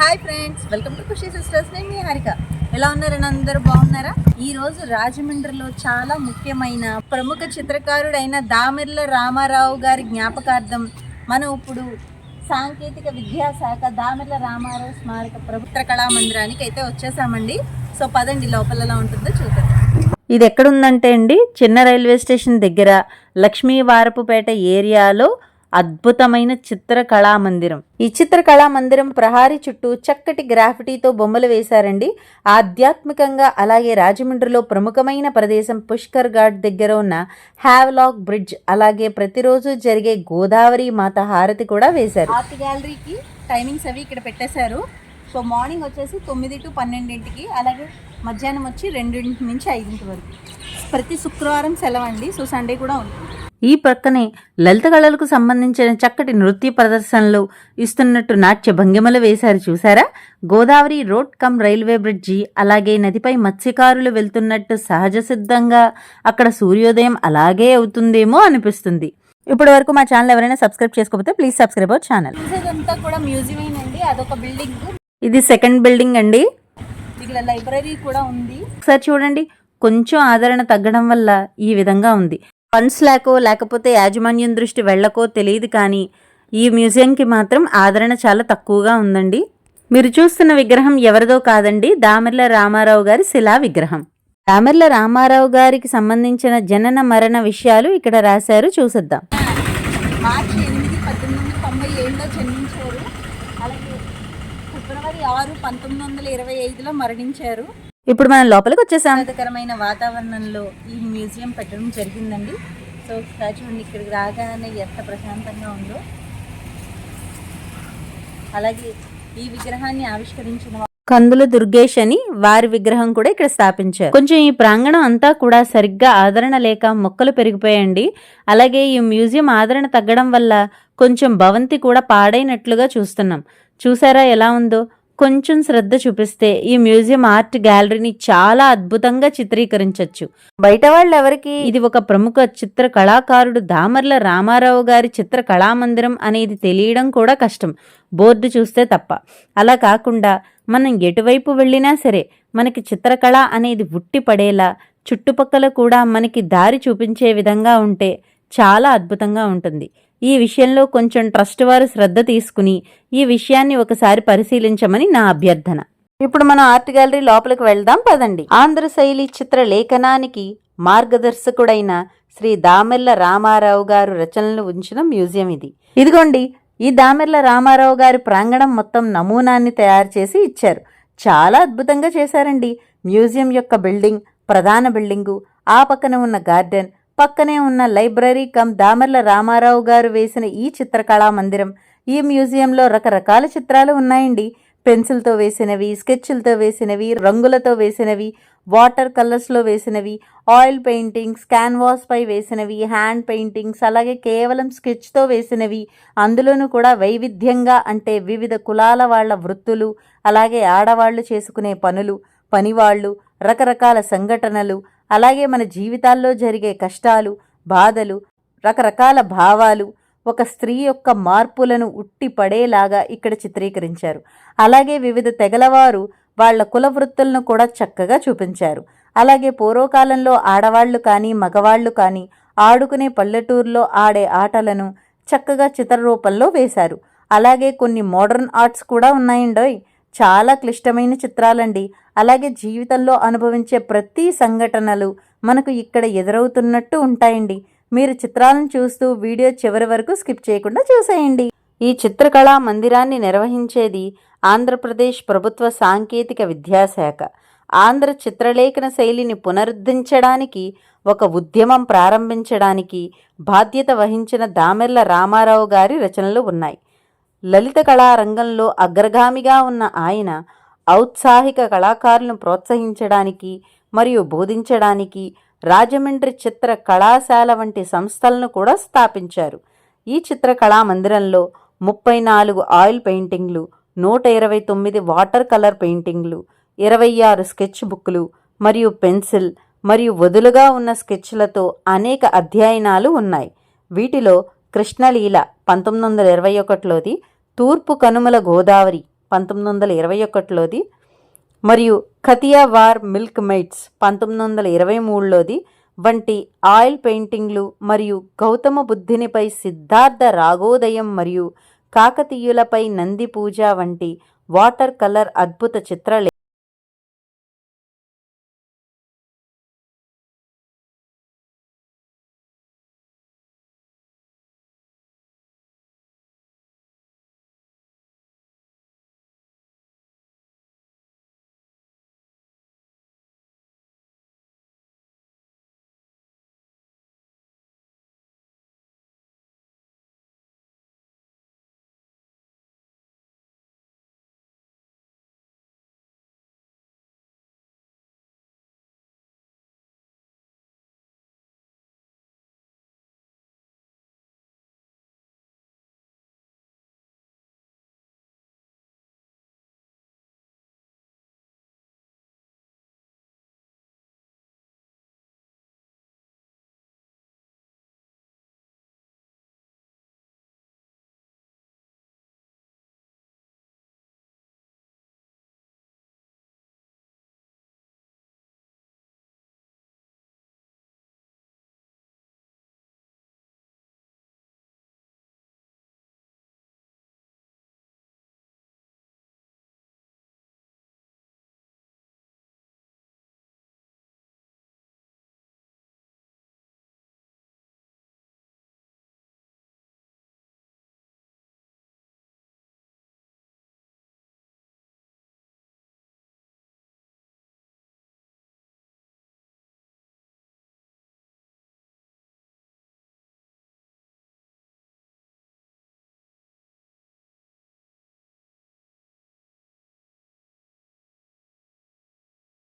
Hi friends welcome to Khushi sisters నేను మీ హారిక. ఎలా ఉన్నారని అందరూ? బాగున్నారా? ఈ రోజు రాజమండ్రిలో చాలా ముఖ్యమైన ప్రముఖ చిత్రకారుడైన దామెర్ల రామారావు గారి జ్ఞాపకార్థం మనం ఇప్పుడు సాంకేతిక విద్యాశాఖ దామెర్ల రామారావు స్మారక ప్రభుత్వ కళా మందిరానికి అయితే వచ్చేసామండి. సో పదండి లోపల ఎలా ఉంటుందో చూద్దాం. ఇది ఎక్కడుందంటే అండి చిన్న రైల్వే స్టేషన్ దగ్గర లక్ష్మీవారపుపేట ఏరియాలో అద్భుతమైన చిత్రకళా మందిరం. ఈ చిత్రకళా మందిరం ప్రహారీ చుట్టూ చక్కటి గ్రాఫిటీతో బొమ్మలు వేశారండి. ఆధ్యాత్మికంగా అలాగే రాజమండ్రిలో ప్రముఖమైన ప్రదేశం పుష్కర్ ఘాట్ దగ్గర ఉన్న హ్యావ్లాక్ బ్రిడ్జ్ అలాగే ప్రతిరోజు జరిగే గోదావరి మాత హారతి కూడా వేశారు. ఆర్ట్ గ్యాలరీకి టైమింగ్స్ అవి ఇక్కడ పెట్టేశారు. సో మార్నింగ్ వచ్చేసి తొమ్మిది టు పన్నెండింటికి అలాగే మధ్యాహ్నం వచ్చి రెండింటి నుంచి ఐదింటి వరకు. ప్రతి శుక్రవారం సెలవు అండి సో సండే కూడా ఉంటుంది. ఈ ప్రక్కనే లలిత కళలకు సంబంధించిన చక్కటి నృత్య ప్రదర్శనలు ఇస్తున్నట్టు నాట్య భంగిమలు వేశారు. చూసారా Godavari road cum railway bridge అలాగే నదిపై మత్స్యకారులు వెళ్తున్నట్టు సహజ సిద్ధంగా అక్కడ సూర్యోదయం అలాగే అవుతుందేమో అనిపిస్తుంది. ఇప్పటి వరకు మా ఛానల్ ఎవరైనా సబ్స్క్రైబ్ చేసుకోకపోతే ప్లీజ్ సబ్స్క్రైబ్ అవర్ ఛానల్. కూడా అదొక బిల్డింగ్. ఇది సెకండ్ బిల్డింగ్ అండి. ఇక్కడ లైబ్రరీ కూడా ఉంది. ఒకసారి చూడండి. కొంచెం ఆదరణ తగ్గడం వల్ల ఈ విధంగా ఉంది. ఫండ్స్ లేకో లేకపోతే యాజమాన్యం దృష్టి వెళ్ళకో తెలియదు కానీ ఈ మ్యూజియంకి మాత్రం ఆదరణ చాలా తక్కువగా ఉందండి. మీరు చూస్తున్న విగ్రహం ఎవరిదో కాదండి దామెర్ల రామారావు గారి శిలా విగ్రహం. దామెర్ల రామారావు గారికి సంబంధించిన జనన మరణ విషయాలు ఇక్కడ రాశారు చూసిద్దాం. మార్చి ఎనిమిది పద్దెనిమిది వందల తొంభై ఏడులో జన్మించారు. అలాగే ఫిబ్రవరి ఆరు పంతొమ్మిది వందల ఇరవై ఐదులో మరణించారు. ఇప్పుడు మనం లోపలికి వచ్చేసాం. ఆహ్లాదకరమైన వాతావరణంలో ఈ మ్యూజియం పెట్టడం జరిగిందండి. సో చూడండి ఇక్కడికి రాగానే ఎంత ప్రశాంతంగా ఉందో. అలాగే ఈ విగ్రహాన్ని ఆవిష్కరించిన కందుల దుర్గేష్ అని వారి విగ్రహం కూడా ఇక్కడ స్థాపించారు. కొంచెం ఈ ప్రాంగణం అంతా కూడా సరిగ్గా ఆదరణ లేక మొక్కలు పెరిగిపోయండి అలాగే ఈ మ్యూజియం ఆదరణ తగ్గడం వల్ల కొంచెం భవంతి కూడా పాడైనట్లుగా చూస్తున్నాం. చూసారా ఎలా ఉందో? కొంచెం శ్రద్ధ చూపిస్తే ఈ మ్యూజియం ఆర్ట్ గ్యాలరీని చాలా అద్భుతంగా చిత్రీకరించవచ్చు బయట వాళ్ళెవరికి? ఇది ఒక ప్రముఖ చిత్ర కళాకారుడు దామర్ల రామారావు గారి చిత్ర కళామందిరం అనేది తెలియడం కూడా కష్టం. బోర్డు చూస్తే తప్ప. అలా కాకుండా మనం ఎటువైపు వెళ్ళినా సరే మనకి చిత్రకళ అనేది ఉట్టి పడేలా చుట్టుపక్కల కూడా మనకి దారి చూపించే విధంగా ఉంటే చాలా అద్భుతంగా ఉంటుంది. ఈ విషయంలో కొంచెం ట్రస్ట్ వారు శ్రద్ధ తీసుకుని ఈ విషయాన్ని ఒకసారి పరిశీలించమని నా అభ్యర్థన. ఇప్పుడు మనం ఆర్ట్ గ్యాలరీ లోపలికి వెళ్దాం పదండి. ఆంధ్ర శైలి చిత్ర లేఖనానికి మార్గదర్శకుడైన శ్రీ దామెర్ల రామారావు గారు రచనలు ఉంచిన మ్యూజియం ఇది. ఇదిగోండి ఈ దామెర్ల రామారావు గారి ప్రాంగణం మొత్తం నమూనాన్ని తయారు చేసి ఇచ్చారు. చాలా అద్భుతంగా చేశారండి. మ్యూజియం యొక్క బిల్డింగ్ ప్రధాన బిల్డింగు ఆ పక్కన ఉన్న గార్డెన్ పక్కనే ఉన్న లైబ్రరీ కమ్ దామర్ల రామారావు గారు వేసిన ఈ చిత్రకళా మందిరం. ఈ మ్యూజియంలో రకరకాల చిత్రాలు ఉన్నాయండి. పెన్సిల్తో వేసినవి స్కెచ్లతో వేసినవి రంగులతో వేసినవి వాటర్ కలర్స్లో వేసినవి ఆయిల్ పెయింటింగ్స్ క్యాన్వాస్ పై వేసినవి హ్యాండ్ పెయింటింగ్స్ అలాగే కేవలం స్కెచ్తో వేసినవి. అందులోనూ కూడా వైవిధ్యంగా అంటే వివిధ కులాల వాళ్ళ వృత్తులు అలాగే ఆడవాళ్ళు చేసుకునే పనులు పనివాళ్ళు రకరకాల సంఘటనలు అలాగే మన జీవితాల్లో జరిగే కష్టాలు బాధలు రకరకాల భావాలు ఒక స్త్రీ యొక్క మార్పులను ఉట్టి పడేలాగా ఇక్కడ చిత్రీకరించారు. అలాగే వివిధ తెగలవారు వాళ్ళ కుల వృత్తులను కూడా చక్కగా చూపించారు. అలాగే పూర్వకాలంలో ఆడవాళ్ళు కానీ మగవాళ్ళు కానీ ఆడుకునే పల్లెటూరులో ఆడే ఆటలను చక్కగా చిత్రరూపంలో వేశారు. అలాగే కొన్ని మోడర్న్ ఆర్ట్స్ కూడా ఉన్నాయండోయ్. చాలా క్లిష్టమైన చిత్రాలండి. అలాగే జీవితంలో అనుభవించే ప్రతి సంఘటనలు మనకు ఇక్కడ ఎదురవుతున్నట్టు ఉంటాయండి. మీరు చిత్రాలను చూస్తూ వీడియో చివరి వరకు స్కిప్ చేయకుండా చూసేయండి. ఈ చిత్రకళా మందిరాన్ని నిర్వహించేది ఆంధ్రప్రదేశ్ ప్రభుత్వ సాంకేతిక విద్యాశాఖ. ఆంధ్ర చిత్రలేఖన శైలిని పునరుద్ధరించడానికి ఒక ఉద్యమం ప్రారంభించడానికి బాధ్యత వహించిన దామెర్ల రామారావు గారి రచనలు ఉన్నాయి. లలిత కళా రంగంలో అగ్రగామిగా ఉన్న ఆయన ఔత్సాహిక కళాకారులను ప్రోత్సహించడానికి మరియు బోధించడానికి రాజమండ్రి చిత్ర కళాశాల వంటి సంస్థలను కూడా స్థాపించారు. ఈ చిత్రకళా మందిరంలో ముప్పై నాలుగు ఆయిల్ పెయింటింగ్లు నూట ఇరవై తొమ్మిది వాటర్ కలర్ పెయింటింగ్లు ఇరవై ఆరు స్కెచ్ బుక్లు మరియు పెన్సిల్ మరియు వదులుగా ఉన్న స్కెచ్లతో అనేక అధ్యయనాలు ఉన్నాయి. వీటిలో కృష్ణలీల పంతొమ్మిది వందల ఇరవై ఒకటిలోది తూర్పు కనుమల గోదావరి పంతొమ్మిది వందల ఇరవై ఒకటిలోది మరియు ఖతియా వార్ మిల్క్ మైట్స్ పంతొమ్మిది వందల ఇరవై మూడులోది వంటి ఆయిల్ పెయింటింగ్లు మరియు గౌతమ బుద్ధునిపై సిద్ధార్థ రాగోదయం మరియు కాకతీయులపై నంది పూజ వంటి వాటర్ కలర్ అద్భుత చిత్రలే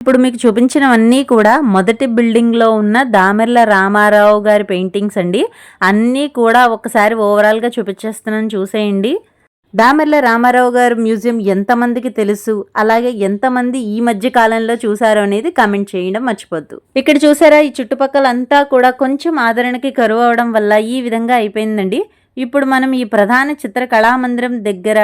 ఇప్పుడు మీకు చూపించినవన్నీ కూడా మొదటి బిల్డింగ్లో ఉన్న దామెర్ల రామారావు గారి పెయింటింగ్స్ అండి. అన్నీ కూడా ఒకసారి ఓవరాల్గా చూపించేస్తున్నాను చూసేయండి. దామెర్ల రామారావు గారు మ్యూజియం ఎంతమందికి తెలుసు? అలాగే ఎంతమంది ఈ మధ్య కాలంలో చూసారో అనేది కామెంట్ చేయడం మర్చిపోద్దు. ఇక్కడ చూసారా ఈ చుట్టుపక్కల అంతా కూడా కొంచెం ఆదరణకి కరువు అవడం వల్ల ఈ విధంగా అయిపోయిందండి. ఇప్పుడు మనం ఈ ప్రధాన చిత్ర కళామందిరం దగ్గర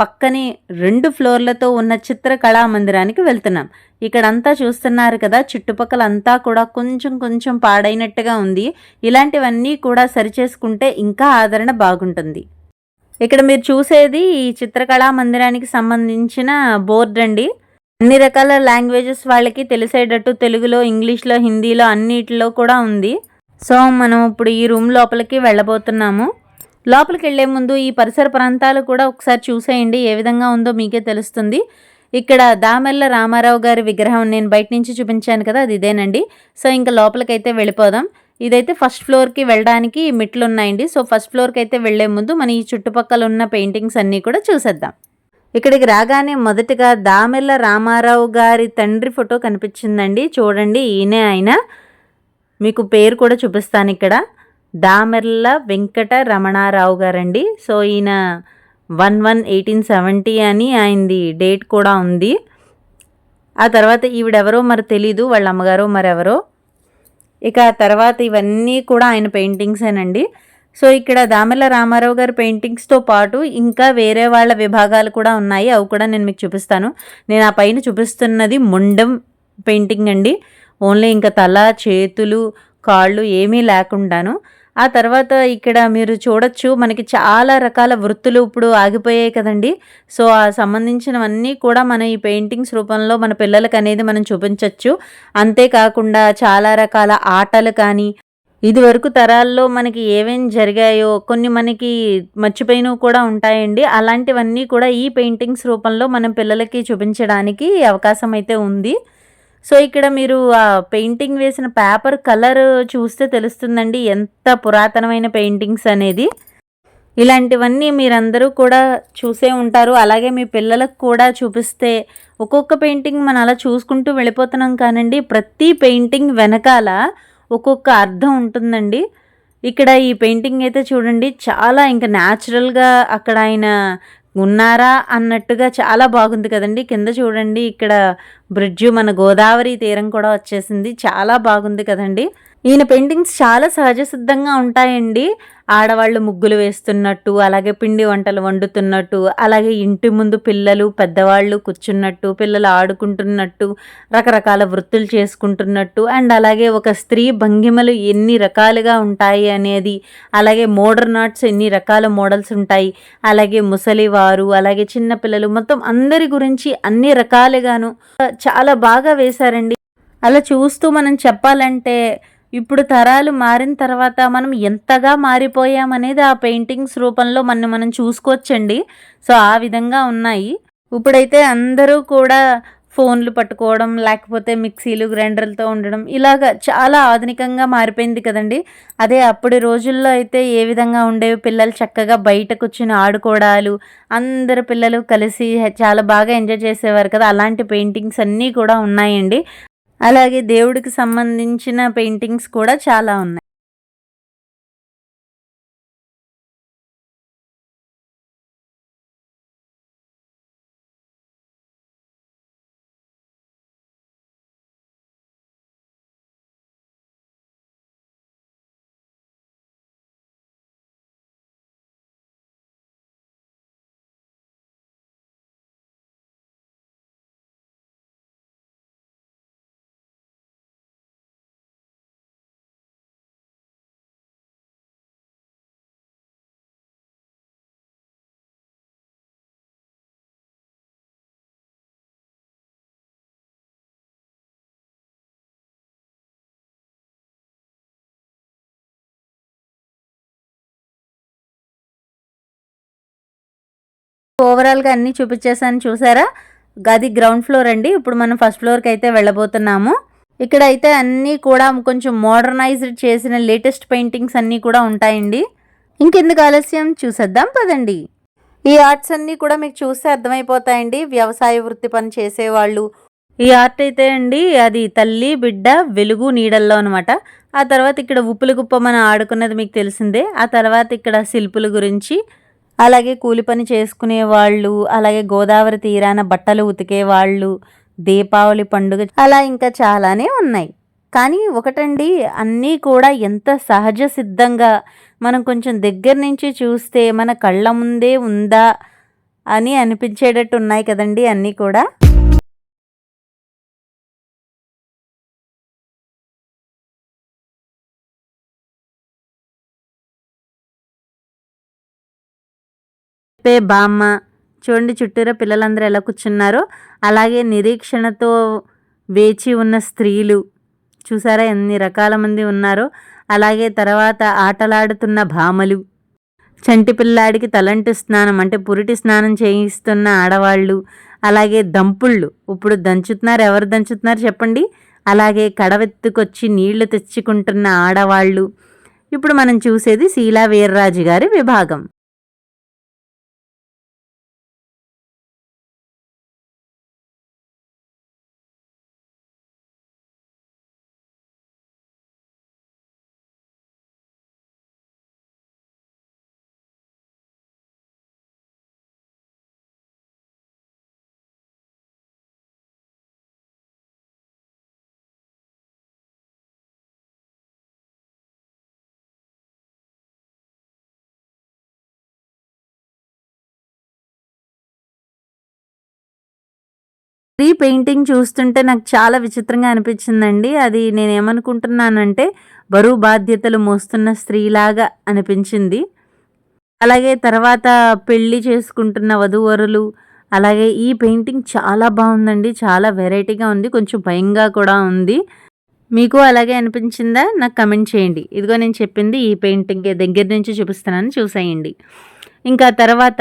పక్కనే రెండు ఫ్లోర్లతో ఉన్న చిత్ర కళామందిరానికి వెళ్తున్నాం. ఇక్కడంతా చూస్తున్నారు కదా చుట్టుపక్కల అంతా కూడా కొంచెం కొంచెం పాడైనట్టుగా ఉంది. ఇలాంటివన్నీ కూడా సరిచేసుకుంటే ఇంకా ఆదరణ బాగుంటుంది. ఇక్కడ మీరు చూసేది ఈ చిత్రకళా మందిరానికి సంబంధించిన బోర్డ్ అండి అన్ని రకాల లాంగ్వేజెస్ వాళ్ళకి తెలిసేటట్టు తెలుగులో ఇంగ్లీష్లో హిందీలో అన్నిటిలో కూడా ఉంది. సో మనం ఇప్పుడు ఈ రూమ్ లోపలికి వెళ్ళబోతున్నాము. లోపలికి వెళ్ళే ముందు ఈ పరిసర ప్రాంతాలు కూడా ఒకసారి చూసేయండి. ఏ విధంగా ఉందో మీకే తెలుస్తుంది. ఇక్కడ దామెల్ల రామారావు గారి విగ్రహం నేను బయట నుంచి చూపించాను కదా అది ఇదేనండి. సో ఇంకా లోపలికైతే వెళ్ళిపోదాం. ఇదైతే ఫస్ట్ ఫ్లోర్కి వెళ్ళడానికి మెట్లు ఉన్నాయండి సో ఫస్ట్ ఫ్లోర్కి అయితే వెళ్ళే ముందు మన ఈ చుట్టుపక్కల ఉన్న పెయింటింగ్స్ అన్నీ కూడా చూసేద్దాం. ఇక్కడికి రాగానే మొదటగా దామెల్ల రామారావు గారి తండ్రి ఫోటో కనిపించిందండి. చూడండి ఈయనే ఆయన. మీకు పేరు కూడా చూపిస్తాను ఇక్కడ. దామెర్ల వెంకట రమణారావు గారండి. సో ఈయన వన్ వన్ ఎయిటీన్ సెవెంటీ అని ఆయనది డేట్ కూడా ఉంది. ఆ తర్వాత ఈవిడెవరో మరి తెలీదు వాళ్ళ అమ్మగారు మరెవరో. ఇక ఆ తర్వాత ఇవన్నీ కూడా ఆయన పెయింటింగ్సేనండి. సో ఇక్కడ దామెల రామారావు గారి పెయింటింగ్స్తో పాటు ఇంకా వేరే వాళ్ళ విభాగాలు కూడా ఉన్నాయి. అవి కూడా నేను మీకు చూపిస్తాను. నేను ఆ పైన చూపిస్తున్నది ముండం పెయింటింగ్ అండి ఓన్లీ ఇంకా తల చేతులు కాళ్ళు ఏమీ లేకుండాను. ఆ తర్వాత ఇక్కడ మీరు చూడొచ్చు మనకి చాలా రకాల వృత్తులు ఇప్పుడు ఆగిపోయాయి కదండి. సో ఆ సంబంధించినవన్నీ కూడా మన ఈ పెయింటింగ్స్ రూపంలో మన పిల్లలకి అనేది మనం చూపించవచ్చు అంతేకాకుండా చాలా రకాల ఆటలు కానీ ఇది వరకు తరాల్లో మనకి ఏమేం జరిగాయో కొన్ని మనకి మర్చిపోయినవి కూడా ఉంటాయండి. అలాంటివన్నీ కూడా ఈ పెయింటింగ్స్ రూపంలో మనం పిల్లలకి చూపించడానికి అవకాశం అయితే ఉంది. సో ఇక్కడ మీరు ఆ పెయింటింగ్ వేసిన పేపర్ కలర్ చూస్తే తెలుస్తుందండి ఎంత పురాతనమైన పెయింటింగ్స్ అనేది. ఇలాంటివన్నీ మీరందరూ కూడా చూసే ఉంటారు. అలాగే మీ పిల్లలకు కూడా చూపిస్తే ఒక్కొక్క పెయింటింగ్ మనం అలా చూసుకుంటూ వెళ్ళిపోతున్నాం కానండి ప్రతి పెయింటింగ్ వెనకాల ఒక్కొక్క అర్థం ఉంటుందండి. ఇక్కడ ఈ పెయింటింగ్ అయితే చూడండి చాలా ఇంకా న్యాచురల్గా అక్కడ ఆయన ఉన్నారా అన్నట్టుగా చాలా బాగుంది కదండి. కింద చూడండి ఇక్కడ బ్రిడ్జ్ మన గోదావరి తీరం కూడా వచ్చేసింది. చాలా బాగుంది కదండి. ఈయన పెయింటింగ్స్ చాలా సహజ సిద్ధంగా ఉంటాయండి. ఆడవాళ్ళు ముగ్గులు వేస్తున్నట్టు అలాగే పిండి వంటలు వండుతున్నట్టు అలాగే ఇంటి ముందు పిల్లలు పెద్దవాళ్ళు కూర్చున్నట్టు పిల్లలు ఆడుకుంటున్నట్టు రకరకాల వృత్తులు చేసుకుంటున్నట్టు అండ్ అలాగే ఒక స్త్రీ భంగిమలు ఎన్ని రకాలుగా ఉంటాయి అనేది అలాగే మోడర్న్ ఆర్ట్స్ ఎన్ని రకాల మోడల్స్ ఉంటాయి అలాగే ముసలివారు అలాగే చిన్నపిల్లలు మొత్తం అందరి గురించి అన్ని రకాలుగాను చాలా బాగా వేశారండి. అలా చూస్తూ మనం చెప్పాలంటే ఇప్పుడు తరాలు మారిన తర్వాత మనం ఎంతగా మారిపోయామనేది ఆ పెయింటింగ్స్ రూపంలో మనం మనం చూసుకోవచ్చండి. సో ఆ విధంగా ఉన్నాయి. ఇప్పుడైతే అందరూ కూడా ఫోన్లు పట్టుకోవడం లేకపోతే మిక్సీలు గ్రైండర్లతో ఉండడం ఇలాగ చాలా ఆధునికంగా మారిపోయింది కదండి. అదే అప్పటి రోజుల్లో అయితే ఏ విధంగా ఉండేవి? పిల్లలు చక్కగా బయట కూర్చుని ఆడుకోవడాలు అందరు పిల్లలు కలిసి చాలా బాగా ఎంజాయ్ చేసేవారు కదా. అలాంటి పెయింటింగ్స్ అన్నీ కూడా ఉన్నాయండి. అలాగే దేవుడికి సంబంధించిన పెయింటింగ్స్ కూడా చాలా ఉన్నాయి. ఓవరాల్గా అన్నీ చూపించేసాను చూసారా? గది గ్రౌండ్ ఫ్లోర్ అండి. ఇప్పుడు మనం ఫస్ట్ ఫ్లోర్కి అయితే వెళ్ళబోతున్నాము. ఇక్కడ అయితే అన్నీ కూడా కొంచెం మోడర్నైజ్డ్ చేసిన లేటెస్ట్ పెయింటింగ్స్ అన్నీ కూడా ఉంటాయండి. ఇంకెందుకు ఆలస్యం? చూసేద్దాం పదండి. ఈ ఆర్ట్స్ అన్నీ కూడా మీకు చూస్తే అర్థమైపోతాయండి. వ్యవసాయ వృత్తి పని చేసేవాళ్ళు. ఈ ఆర్ట్ అయితే అండి అది తల్లి బిడ్డ వెలుగు నీడల్లో అనమాట ఆ తర్వాత ఇక్కడ ఉప్పులు గుప్ప మనం ఆడుకున్నది మీకు తెలిసిందే. ఆ తర్వాత ఇక్కడ శిల్పుల గురించి అలాగే కూలి పని చేసుకునే వాళ్ళు అలాగే గోదావరి తీరాన బట్టలు ఉతికే వాళ్ళు దీపావళి పండుగ అలా ఇంకా చాలానే ఉన్నాయి. కానీ ఒకటండి అన్నీ కూడా ఎంత సహజ సిద్ధంగా మనం కొంచెం దగ్గర నుంచి చూస్తే మన కళ్ళ ముందే ఉందా అని అనిపించేటట్టు ఉన్నాయి కదండి అన్నీ కూడా. పే బామ్మ. చూడండి చుట్టూరా పిల్లలందరూ ఎలా కూర్చున్నారో. అలాగే నిరీక్షణతో వేచి ఉన్న స్త్రీలు. చూసారా ఎన్ని రకాల మంది ఉన్నారో. అలాగే తర్వాత ఆటలాడుతున్న భామలు. చంటి పిల్లాడికి తలంటి స్నానం అంటే పురిటి స్నానం చేయిస్తున్న ఆడవాళ్ళు. అలాగే దంపుళ్ళు. ఇప్పుడు దంచుతున్నారు. ఎవరు దంచుతున్నారు చెప్పండి. అలాగే కడవెత్తుకొచ్చి నీళ్ళు తెచ్చుకుంటున్న ఆడవాళ్ళు. ఇప్పుడు మనం చూసేది శీలా వీర్రాజు గారి విభాగం. ఈ పెయింటింగ్ చూస్తుంటే నాకు చాలా విచిత్రంగా అనిపించిందండి. అది నేనేమనుకుంటున్నానంటే బరువు బాధ్యతలు మోస్తున్న స్త్రీలాగా అనిపించింది. అలాగే తర్వాత పెళ్ళి చేసుకుంటున్న వధూవరులు అలాగే ఈ పెయింటింగ్ చాలా బాగుందండి. చాలా వెరైటీగా ఉంది. కొంచెం భయంగా కూడా ఉంది. మీకు అలాగే అనిపించిందా? నాకు కమెంట్ చేయండి. ఇదిగో నేను చెప్పింది ఈ పెయింటింగ్ దగ్గర నుంచి చూపిస్తున్నాను. చూసేయండి. ఇంకా తర్వాత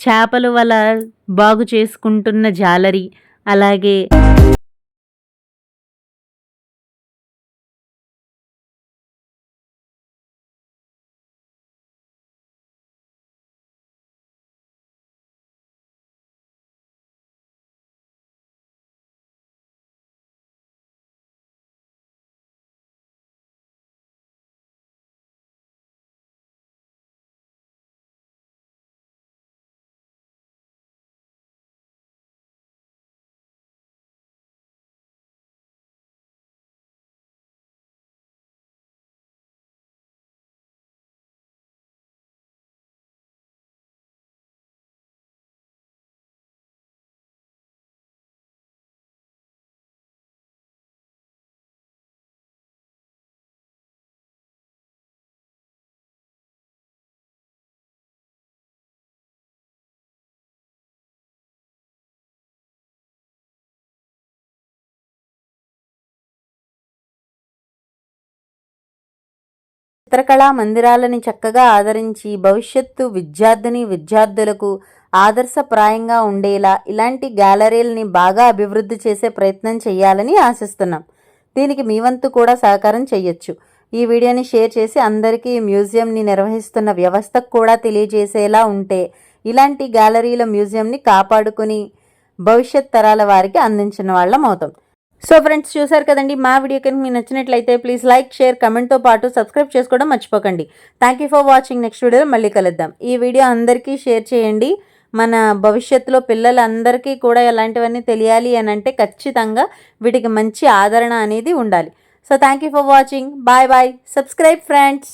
చేపలు వల బాగు చేసుకుంటున్న జాలరీ అలాగే. చిత్రకళా మందిరాలని చక్కగా ఆదరించి భవిష్యత్తు విద్యార్థిని విద్యార్థులకు ఆదర్శప్రాయంగా ఉండేలా ఇలాంటి గ్యాలరీలని బాగా అభివృద్ధి చేసే ప్రయత్నం చేయాలని ఆశిస్తున్నాం. దీనికి మీ వంతు కూడా సహకారం చేయొచ్చు. ఈ వీడియోని షేర్ చేసి అందరికీ ఈ మ్యూజియంని నిర్వహిస్తున్న వ్యవస్థకు కూడా తెలియజేసేలా ఉంటే ఇలాంటి గ్యాలరీల మ్యూజియంని కాపాడుకుని భవిష్యత్ తరాల వారికి అందించిన వాళ్ళం అవుతాం. సో ఫ్రెండ్స్ చూసారు కదండి మా వీడియో కనుక మీకు నచ్చినట్లయితే ప్లీజ్ లైక్ షేర్ కమెంట్తో పాటు సబ్స్క్రైబ్ చేసుకోవడం మర్చిపోకండి. Thank you for watching next వీడియోలో మళ్ళీ కలుద్దాం. ఈ వీడియో అందరికీ షేర్ చేయండి. మన భవిష్యత్తులో పిల్లలందరికీ కూడా ఎలాంటివన్నీ తెలియాలి అని అంటే ఖచ్చితంగా వీటికి మంచి ఆదరణ అనేది ఉండాలి. So thank you for watching bye bye subscribe friends